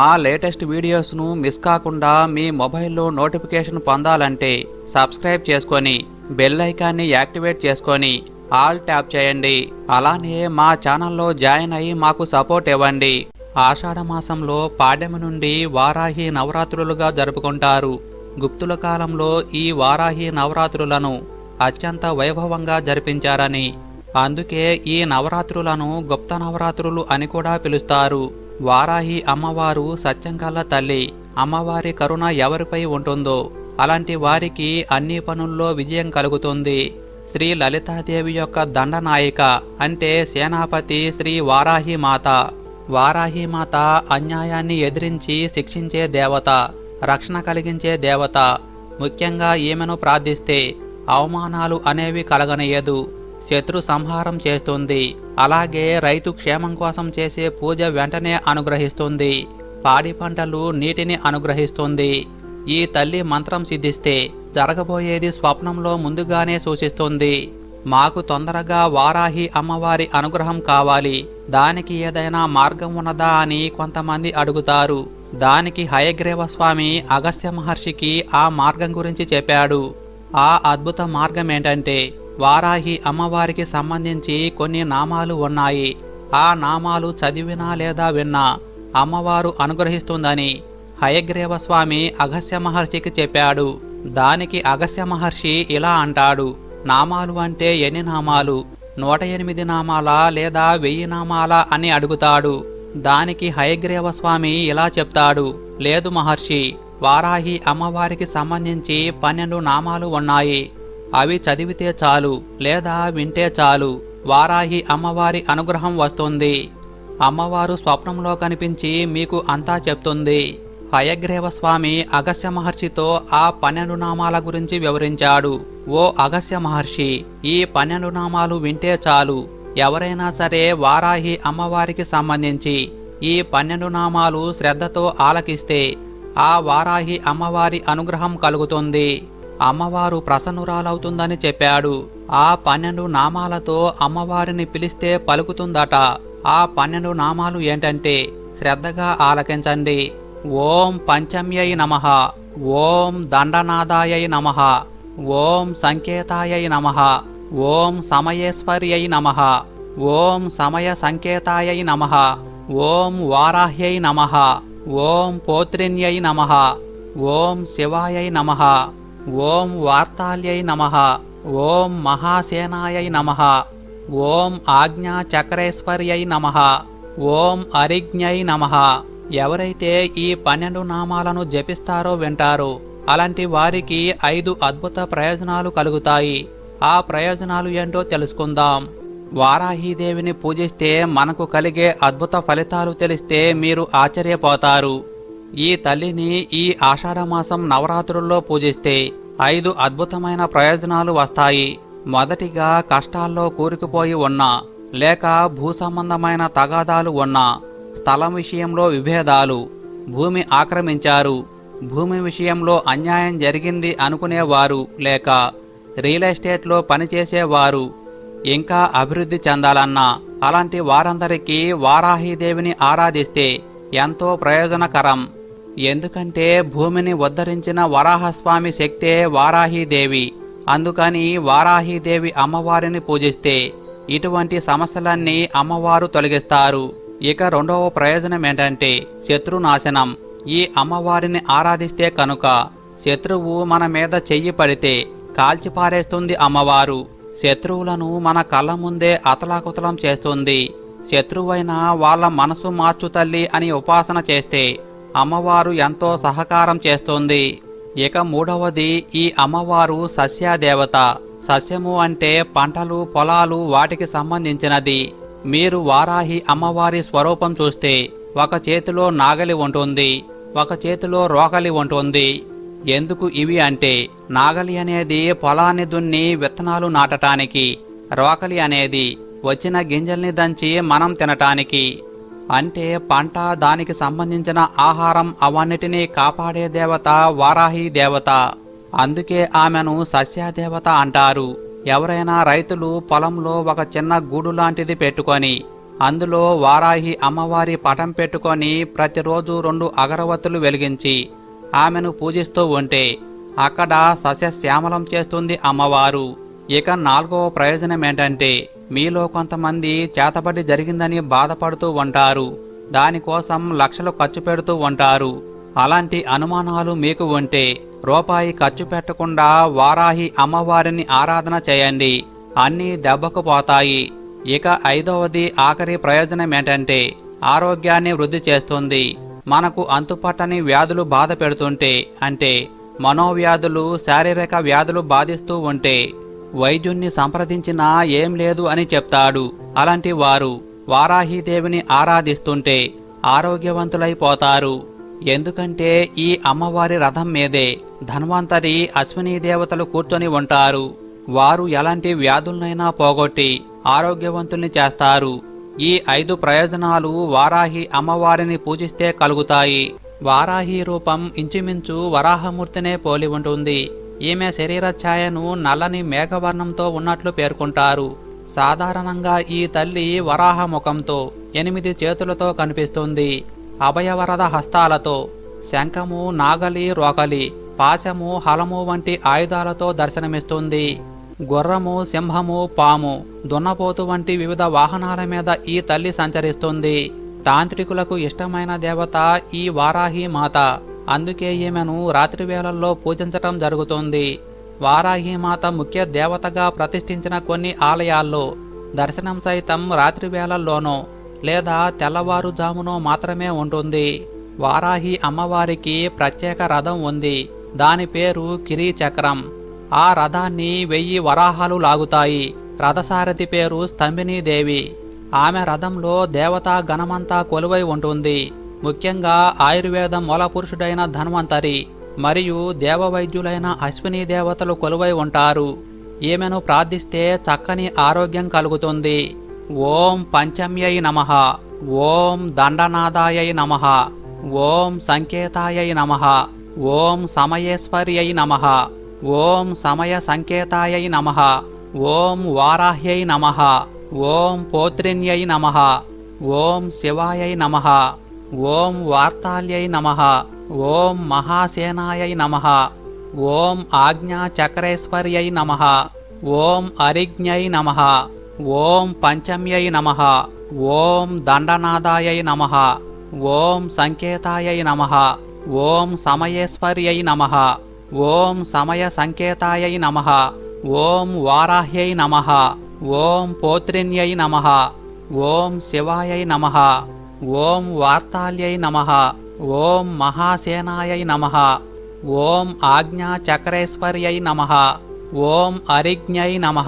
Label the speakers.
Speaker 1: మా latest వీడియోస్ను miss కాకుండా మీ మొబైల్లో నోటిఫికేషన్ పొందాలంటే సబ్స్క్రైబ్ చేసుకొని బెల్ ఐకాన్ని యాక్టివేట్ చేసుకొని ఆల్ ట్యాప్ చేయండి. అలానే మా ఛానల్లో జాయిన్ అయ్యి మాకు సపోర్ట్ ఇవ్వండి. ఆషాఢ మాసంలో పాడ్యమి నుండి వారాహి నవరాత్రులుగా జరుపుకుంటారు. గుప్తుల కాలంలో ఈ వారాహి నవరాత్రులను అత్యంత వైభవంగా జరిపించారని. అందుకే ఈ నవరాత్రులను గుప్త నవరాత్రులు అని కూడా పిలుస్తారు. వారాహి అమ్మవారు సత్యంగల తల్లి అమ్మవారి కరుణ ఎవరిపై ఉంటుందో అలాంటి వారికి అన్ని పనుల్లో విజయం కలుగుతుంది. శ్రీ లలితాదేవి యొక్క దండనాయిక అంటే సేనాపతి శ్రీ వారాహి మాత. వారాహి మాత అన్యాయాన్ని ఎదిరించి శిక్షించే దేవత రక్షణ కలిగించే దేవత. ముఖ్యంగా ఈమెను ప్రార్థిస్తే అవమానాలు అనేవి కలగనయ్యదు శత్రు సంహారం చేస్తుంది. అలాగే రైతు క్షేమం కోసం చేసే పూజ వెంటనే అనుగ్రహిస్తుంది. పాడి పంటలు నీటిని అనుగ్రహిస్తుంది. ఈ తల్లి మంత్రం సిద్ధిస్తే జరగబోయేది స్వప్నంలో ముందుగానే సూచిస్తుంది. మాకు తొందరగా వారాహి అమ్మవారి అనుగ్రహం కావాలి. దానికి ఏదైనా మార్గం ఉన్నదా అని కొంతమంది అడుగుతారు. దానికి హయగ్రీవ స్వామి అగస్త్య మహర్షికి ఆ మార్గం గురించి చెప్పాడు. ఆ అద్భుత మార్గం ఏంటంటే వారాహి అమ్మవారికి సంబంధించి కొన్ని నామాలు ఉన్నాయి. ఆ నామాలు చదివినా లేదా విన్నా అమ్మవారు అనుగ్రహిస్తుందని హయగ్రీవ స్వామి మహర్షికి చెప్పాడు. దానికి అగస్య మహర్షి ఇలా అంటాడు. నామాలు అంటే ఎన్ని నామాలు? నూట ఎనిమిది నామాలా లేదా వెయ్యి నామాలా అని అడుగుతాడు. దానికి హయగ్రీవ స్వామి ఇలా చెప్తాడు. లేదు మహర్షి వారాహి అమ్మవారికి సంబంధించి పన్నెండు నామాలు ఉన్నాయి. అవి చదివితే చాలు లేదా వింటే చాలు. వారాహి అమ్మవారి అనుగ్రహం వస్తుంది. అమ్మవారు స్వప్నంలో కనిపించి మీకు అంతా చెప్తుంది. హయగ్రీవ స్వామి అగస్య మహర్షితో ఆ పన్నెండు నామాల గురించి వివరించాడు. ఓ అగస్య మహర్షి ఈ పన్నెండు నామాలు వింటే చాలు. ఎవరైనా సరే వారాహి అమ్మవారికి సంబంధించి ఈ పన్నెండు నామాలు శ్రద్ధతో ఆలకిస్తే ఆ వారాహి అమ్మవారి అనుగ్రహం కలుగుతుంది. అమ్మవారు ప్రసన్నురాలవుతుందని చెప్పాడు. ఆ పన్నెండు నామాలతో అమ్మవారిని పిలిస్తే పలుకుతుందట. ఆ పన్నెండు నామాలు ఏంటంటే శ్రద్ధగా ఆలకించండి. ఓం పంచమ్యై నమ. ఓం దండనాదాయై నమ. ఓం సంకేతాయై నమ. ఓం సమయేశ్వర్యై నమ. ఓం సమయ సంకేతాయై నమ. ఓం వారాహ్యై నమ. ఓం పోత్రిన్యై నమ. ఓం శివాయై నమ. ఓం వార్తాల్యై నమ. ఓం మహాసేనాయై నమ. ఓం ఆజ్ఞాచక్రేశ్వర్యై నమ. ఓం అరిజ్ఞై నమ. ఎవరైతే ఈ పన్నెండు నామాలను జపిస్తారో వింటారో. అలాంటి వారికి ఐదు అద్భుత ప్రయోజనాలు కలుగుతాయి. ఆ ప్రయోజనాలు ఏంటో తెలుసుకుందాం. వారాహీదేవిని పూజిస్తే మనకు కలిగే అద్భుత ఫలితాలు తెలిస్తే మీరు ఆశ్చర్యపోతారు. ఈ తల్లిని ఈ ఆషాఢమాసం నవరాత్రుల్లో పూజిస్తే ఐదు అద్భుతమైన ప్రయోజనాలు వస్తాయి. మొదటిగా కష్టాల్లో కూరుకుపోయి ఉన్నా లేక భూ సంబంధమైన తగాదాలు ఉన్నా స్థలం విషయంలో విభేదాలు భూమి ఆక్రమించారు భూమి విషయంలో అన్యాయం జరిగింది అనుకునేవారు లేక రియల్ ఎస్టేట్లో పనిచేసేవారు ఇంకా అభివృద్ధి చెందాలన్నా అలాంటి వారందరికీ వారాహీదేవిని ఆరాధిస్తే ఎంతో ప్రయోజనకరం. ఎందుకంటే భూమిని ఉద్ధరించిన వరాహస్వామి శక్తే వారాహీదేవి. అందుకని వారాహీదేవి అమ్మవారిని పూజిస్తే ఇటువంటి సమస్యలన్నీ అమ్మవారు తొలగిస్తారు. ఇక రెండవ ప్రయోజనం ఏంటంటే శత్రునాశనం. ఈ అమ్మవారిని ఆరాధిస్తే కనుక శత్రువు మన మీద చెయ్యి పడితే కాల్చిపారేస్తుంది అమ్మవారు. శత్రువులను మన కళ్ళ ముందే అతలాకుతలం చేస్తుంది. శత్రువైన వాళ్ళ మనసు మార్చు తల్లి అని ఉపాసన చేస్తే అమ్మవారు ఎంతో సహకారం చేస్తుంది. ఇక మూడవది ఈ అమ్మవారు సస్యాదేవత. సస్యము అంటే పంటలు పొలాలు వాటికి సంబంధించినది. మీరు వారాహి అమ్మవారి స్వరూపం చూస్తే ఒక చేతిలో నాగలి ఉంటుంది ఒక చేతిలో రోకలి ఉంటుంది. ఎందుకు ఇవి అంటే నాగలి అనేది పొలాన్ని దున్ని విత్తనాలు నాటటానికి రోకలి అనేది వచ్చిన గింజల్ని దంచి మనం తినటానికి. అంటే పంట దానికి సంబంధించిన ఆహారం అవన్నిటినీ కాపాడే దేవత వారాహి దేవత. అందుకే ఆమెను సస్యాదేవత అంటారు. ఎవరైనా రైతులు పొలంలో ఒక చిన్న గూడు లాంటిది పెట్టుకొని అందులో వారాహి అమ్మవారి పటం పెట్టుకొని ప్రతిరోజు రెండు అగరవత్తులు వెలిగించి ఆమెను పూజిస్తూ ఉంటే అక్కడ సస్యశ్యామలం చేస్తుంది అమ్మవారు. ఇక నాలుగవ ప్రయోజనం ఏంటంటే మీలో కొంతమంది చేతబడి జరిగిందని బాధపడుతూ ఉంటారు. దానికోసం లక్షలు ఖర్చు పెడుతూ ఉంటారు. అలాంటి అనుమానాలు మీకు ఉంటే రూపాయి ఖర్చు పెట్టకుండా వారాహి అమ్మవారిని ఆరాధన చేయండి. అన్నీ దెబ్బకు పోతాయి. ఇక ఐదవది ఆఖరి ప్రయోజనం ఏంటంటే ఆరోగ్యాన్ని వృద్ధి చేస్తుంది. మనకు అంతుపట్టని వ్యాధులు బాధ పెడుతుంటే అంటే మనోవ్యాధులు శారీరక వ్యాధులు బాధిస్తూ ఉంటే వైద్యుణ్ణి సంప్రదించినా ఏం లేదు అని చెప్తాడు. అలాంటి వారు వారాహీదేవిని ఆరాధిస్తుంటే ఆరోగ్యవంతులైపోతారు ఎందుకంటే ఈ అమ్మవారి రథం మీదే ధన్వంతరి అశ్విని దేవతలు కూర్చొని ఉంటారు. వారు ఎలాంటి వ్యాధులనైనా పోగొట్టి ఆరోగ్యవంతుల్ని చేస్తారు. ఈ ఐదు ప్రయోజనాలు వారాహి అమ్మవారిని పూజిస్తే కలుగుతాయి. వారాహి రూపం ఇంచుమించు వరాహమూర్తినే పోలి ఉంటుంది. ఈమె శరీర ఛాయను నల్లని మేఘవర్ణంతో ఉన్నట్లు పేర్కొంటారు. సాధారణంగా ఈ తల్లి వరాహ ముఖంతో ఎనిమిది చేతులతో కనిపిస్తుంది. అభయవరద హస్తాలతో శంఖము నాగలి రోకలి పాశము హలము వంటి ఆయుధాలతో దర్శనమిస్తుంది. గుర్రము సింహము పాము దున్నపోతు వంటి వివిధ వాహనాల మీద ఈ తల్లి సంచరిస్తుంది. తాంత్రికులకు ఇష్టమైన దేవత ఈ వారాహి మాత. అందుకే ఈమెను రాత్రి వేళల్లో పూజించటం జరుగుతుంది. వారాహి మాత ముఖ్య దేవతగా ప్రతిష్ఠించిన కొన్ని ఆలయాల్లో దర్శనం సైతం రాత్రి వేళల్లోనో లేదా తెల్లవారుజామునో మాత్రమే ఉంటుంది. వారాహి అమ్మవారికి ప్రత్యేక రథం ఉంది. దాని పేరు కిరీచక్రం. ఆ రథాన్ని వెయ్యి వరాహాలు లాగుతాయి. రథసారథి పేరు స్తంభినీదేవి. ఆమె రథంలో దేవతా గణమంతా కొలువై ఉంటుంది. ముఖ్యంగా ఆయుర్వేదం మూలపురుషుడైన ధన్వంతరి మరియు దేవవైద్యులైన అశ్విని దేవతలు కొలువై ఉంటారు. ఈమెను ప్రార్థిస్తే చక్కని ఆరోగ్యం కలుగుతుంది. ఓం పంచమ్యై నమ. ఓం దండనాదాయై నమ. ఓం సంకేతాయై నమ. ఓం సమయేశ్వర్యై నమ. ఓం సమయ సంకేతాయై నమ. ఓం వారాహ్యై నమ. ఓం పోత్రిన్యై నమ. ఓం శివాయై నమ. ఓం వార్తాల్యై నమ ఓం మహాసేనాయై నమ ఓం ఆజ్ఞాచక్రేశ్వర్యై నమ ఓం అరిజ్ఞై నమ ఓం పంచమ్యై నమ ఓం దండనాదాయై నమ ఓం సంకేతాయై నమ ఓం సమయేశ్వర్యై నమ ఓం సమయ సంకేతాయై నమ ఓం వారాహ్యై నమ ఓం పోత్రిన్యై నమ ఓం శివాయై నమ ఓం వార్తాల్యై నమ. ఓం మహాసేనాయై నమ. ఓం ఆజ్ఞాచక్రేశ్వర్యై నమ. ఓం అరిజ్ఞై నమ.